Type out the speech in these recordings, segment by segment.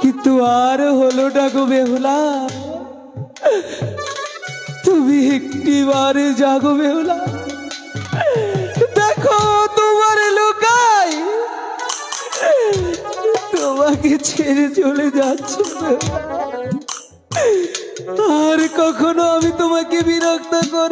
কিন্তু আর হলো না গো বেহুলা। তুমি একটি বারে জাগো বেহুলা। দেখো তোমার লোকাই। তোমাকে ছেড়ে চলে যাচ্ছে। আর কখনো আমি তোমাকে বিরক্ত কর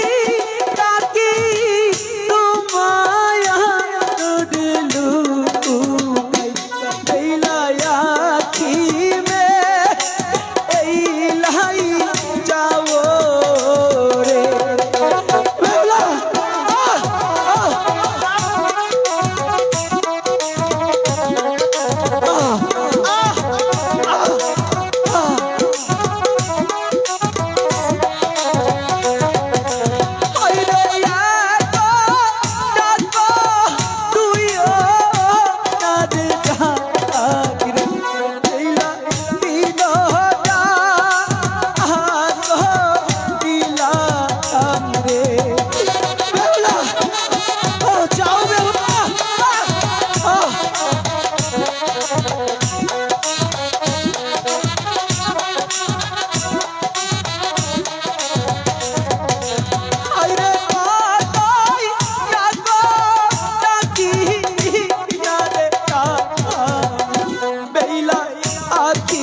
আতি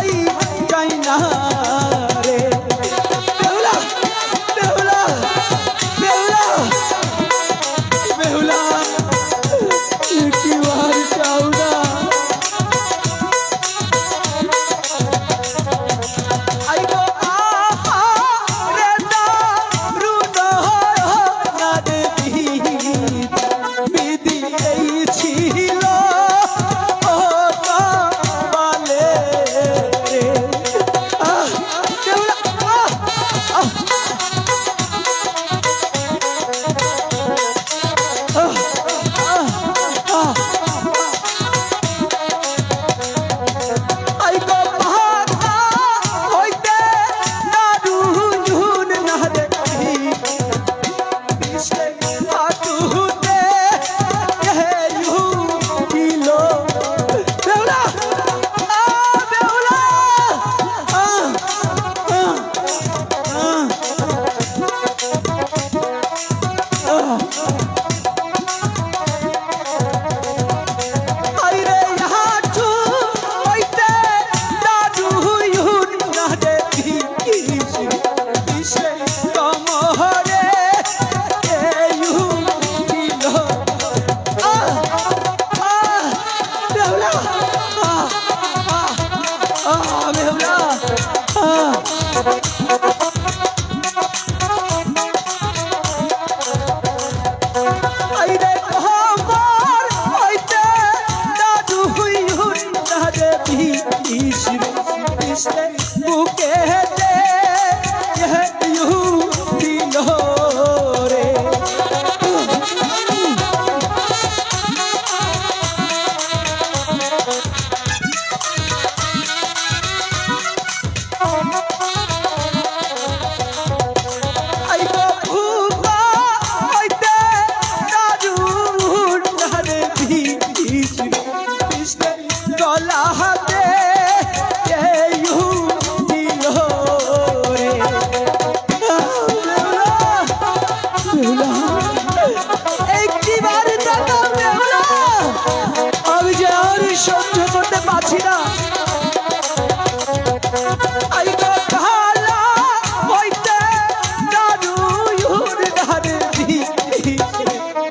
ভাই যাই না।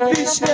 বিষে